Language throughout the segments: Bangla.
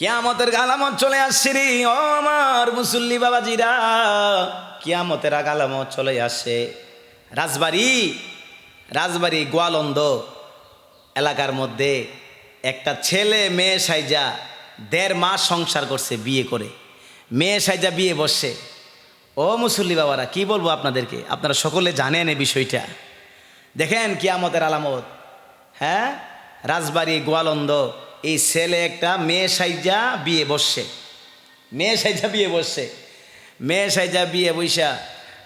কিয়ামতের আলামত চলে আসছে রে আমার মুসল্লি বাবাজিরা। কিয়ামতের আলামত চলে আসে রাজবাড়ি রাজবাড়ি গোয়ালন্দ এলাকার মধ্যে একটা ছেলে মেয়ে সাইজা দেড় মাস সংসার করছে বিয়ে করে। মেয়ে সাইজা বিয়ে বসছে। ও মুসল্লি বাবারা, কি বলব আপনাদেরকে? আপনারা সকলে জানেন এই বিষয়টা। দেখেন কিয়ামতের আলামত। হ্যাঁ? রাজবাড়ি গোয়ালন্দ এই ছেলে একটা মেয়ে সাইজা বিয়ে বসছে। মেয়ে সাইজা বিয়ে বসছে। মেয়ে সাইজা বিয়ে বৈশা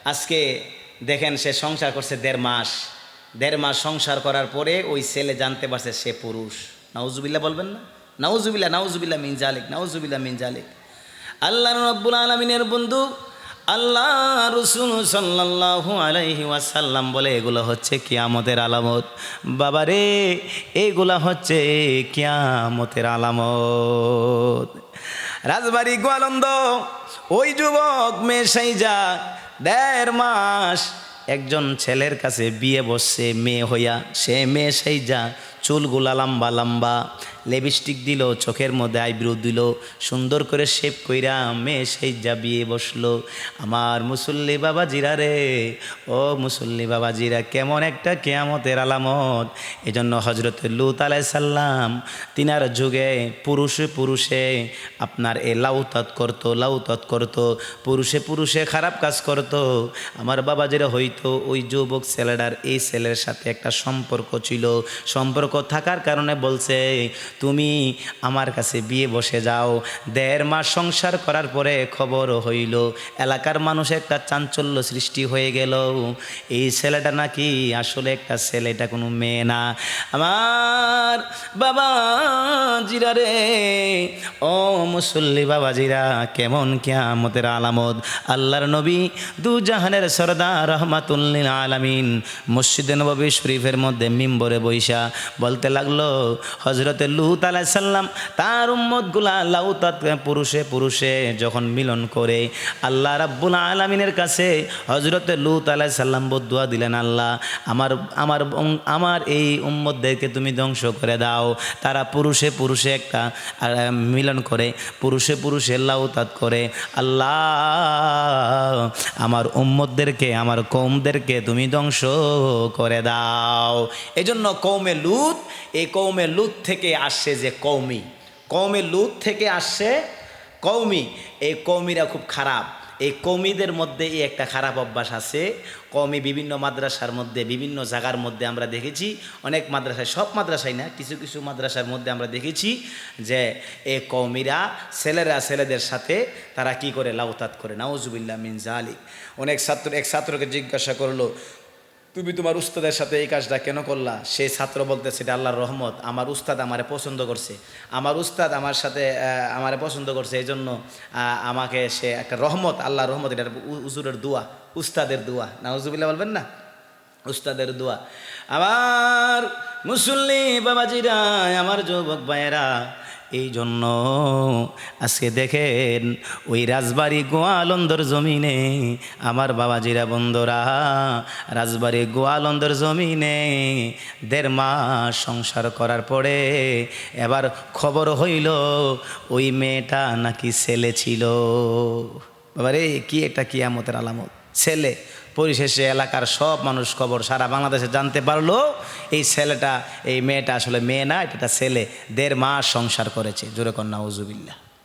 আজকে দেখেন সে সংসার করছে দেড় মাস। দেড় মাস সংসার করার পরে ওই ছেলে জানতে পারছে সে পুরুষ। নাউজুবিল্লা বলবেন না? নাউজুবিল্লা নাউজুবিল্লা মিন জালিক নাউজুবিল্লা মিন জালিক। আল্লাহ রব্বুল আলমিনের বন্ধু আল্লাহ রসুল সাল্লাল্লাহু আলাইহি ওয়াসাল্লাম বলে, এগুলো হচ্ছে কিয়ামতের আলামত। বাবারে, এগুলা হচ্ছে কিয়ামতের আলামত। রাজবাড়ি গোয়ালন্দ, ওই যুবক মেয়ে সাইজা, দেড় মাস একজন ছেলের কাছে বিয়ে বসছে, মেয়ে হইয়া। সে মেয়ে সাইজা চুলগুলা লম্বা লম্বা। লিপস্টিক দিল, চোখের মধ্যে আইব্রু দিল, সুন্দর করে শেপ কইরা মেয়ে সেই যা বিয়ে বসল। আমার মুসল্লি বাবা জিরা রে, ও মুসল্লি বাবা জিরা কেমন একটা কেয়ামতের আলামত। এজন্য হজরত লুত আলাইসাল্লাম তিনার যুগে পুরুষে পুরুষে আপনার এ লাউতাত করতো লাউতাত করতো, পুরুষে পুরুষে খারাপ কাজ করতো। আমার বাবা যেটা হইতো ওই যুবক ছেলেটার এই ছেলের সাথে একটা সম্পর্ক ছিল, সম্পর্ক থাকার কারণে বলছে, তুমি আমার কাছে বিয়ে বসে যাও। দেড় মাস সংসার করার পরে খবর হইল, এলাকার মানুষ একটা চাঞ্চল্য সৃষ্টি হয়ে গেল। এই ছেলেটা নাকি আসলে একটা ছেলে, এটা কোনো মেয়ে না। আমার বাবা জিরা রে, ও মুসল্লি বাবা জিরা, কেমন কিয়ামতের আলামত। আল্লাহর নবী দু জাহানের সরদার রহমাতুল্লিল আলামিন মসজিদে নবী শরীফের মধ্যে মিম্বরে বৈশা বলতে লাগল হজরতে লুত আলাইসাল্লাম তার উম্মতগুলা লাউতাত পুরুষে পুরুষে যখন মিলন করে, আল্লাহ রাব্বুল আলমিনের কাছে হজরতে লুত আলাইসাল্লাম বদুয়া দিলেন, আল্লাহ, আমার আমার আমার এই উম্মতদেরকে তুমি ধ্বংস করে দাও। তারা পুরুষে পুরুষে একটা মিলন করে, পুরুষে পুরুষে লাউতাত করে, আল্লাহ, আমার উম্মতদেরকে, আমার কৌমদেরকে তুমি ধ্বংস করে দাও। এজন্য কৌমে লুত এই কৌমে লুত থেকে আসছে যে কৌমি কৌমে লুত থেকে আসছে কৌমি এই কৌমিরা খুব খারাপ। এই কৌমিদের মধ্যে এই একটা খারাপ অভ্যাস আছে। কৌমি বিভিন্ন মাদ্রাসার মধ্যে, বিভিন্ন জায়গার মধ্যে আমরা দেখেছি, অনেক মাদ্রাসায়, সব মাদ্রাসায় না, কিছু কিছু মাদ্রাসার মধ্যে আমরা দেখেছি যে এ কৌমিরা ছেলেরা ছেলেদের সাথে তারা কি করে লাউতাত করে। নাউজুবিল্লা মিন জালিক অনেক ছাত্র, এক ছাত্রকে জিজ্ঞাসা করল তুমি তোমার উস্তাদের সাথে এই কাজটা কেন করলা? সেই ছাত্র বলতে সেটা আল্লাহর রহমত। আমার উস্তাদ আমারে পছন্দ করছে। আমার উস্তাদ আমার সাথে আমারে পছন্দ করছে এই জন্য আমাকে সে একটা রহমত, আল্লাহর রহমত এটা উজুরের দোয়া, উস্তাদের দোয়া। না উজুবিল্লা বলবেন না? উস্তাদের দোয়া। আমার মুসল্লি বাবাজিরা, আমার যুবক ভাইয়েরা এই জন্য আজকে দেখেন ওই রাজবাড়ি গোয়ালন্দর জমিনে আমার বাবাজিরা বন্ধুরা, রাজবাড়ি গোয়ালন্দর জমিনে দেড় মাস সংসার করার পরে এবার খবর হইল ওই মেয়েটা নাকি ছেলে ছিল। বাবারে, কি একটা কিয়ামতের আলামত। ছেলে পরিশেষে এলাকার সব মানুষ খবর সারা বাংলাদেশে জানতে পারল, এই ছেলেটা, এই মেয়েটা আসলে মেয়ে না, এটা ছেলে, দেড় মাস সংসার করেছে। জোরে কন্যা উজুবিল্লা